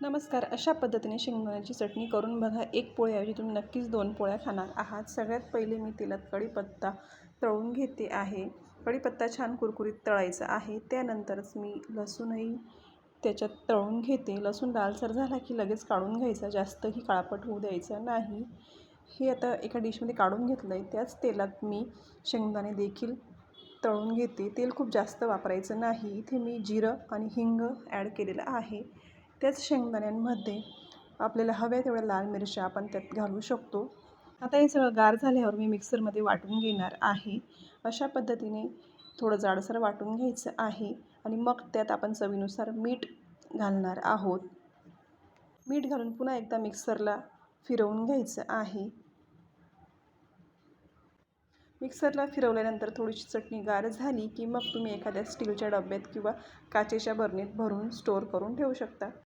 नमस्कार. अशा पद्धतीने शेंगदाण्याची चटणी करून बघा. एक पोळ्याऐवजी तुम्ही नक्कीच दोन पोळ्या खाणार आहात. सगळ्यात पहिले मी तेलात कढीपत्ता तळून घेते आहे. कढीपत्ता छान कुरकुरीत तळायचा आहे. त्यानंतरच मी लसूणही त्याच्यात तळून घेते. लसूण लालसर झाला की लगेच काढून घ्यायचा. जास्तही काळापट होऊ द्यायचा नाही. हे आता एका डिशमध्ये काढून घेतलं आहे त्याच तेलात मी शेंगदाणे देखील तळून घेते. तेल खूप जास्त वापरायचं नाही. इथे मी जिरं आणि हिंग ॲड केलेलं आहे. त्याच शेंगदाण्यांमध्ये आपल्याला हव्या तेवढ्या लाल मिरच्या आपण त्यात घालू शकतो. आता हे सगळं गार झाल्यावर मी मिक्सरमध्ये वाटून घेणार आहे. अशा पद्धतीने थोडं जाडसर वाटून घ्यायचं आहे आणि मग त्यात आपण चवीनुसार मीठ घालणार आहोत. मीठ घालून पुन्हा एकदा मिक्सरला फिरवून घ्यायचं आहे. मिक्सरला फिरवल्यानंतर थोडीशी चटणी गार झाली की मग तुम्ही एखाद्या स्टीलच्या डब्यात किंवा काचेच्या बरणीत भरून स्टोअर करून ठेवू शकता.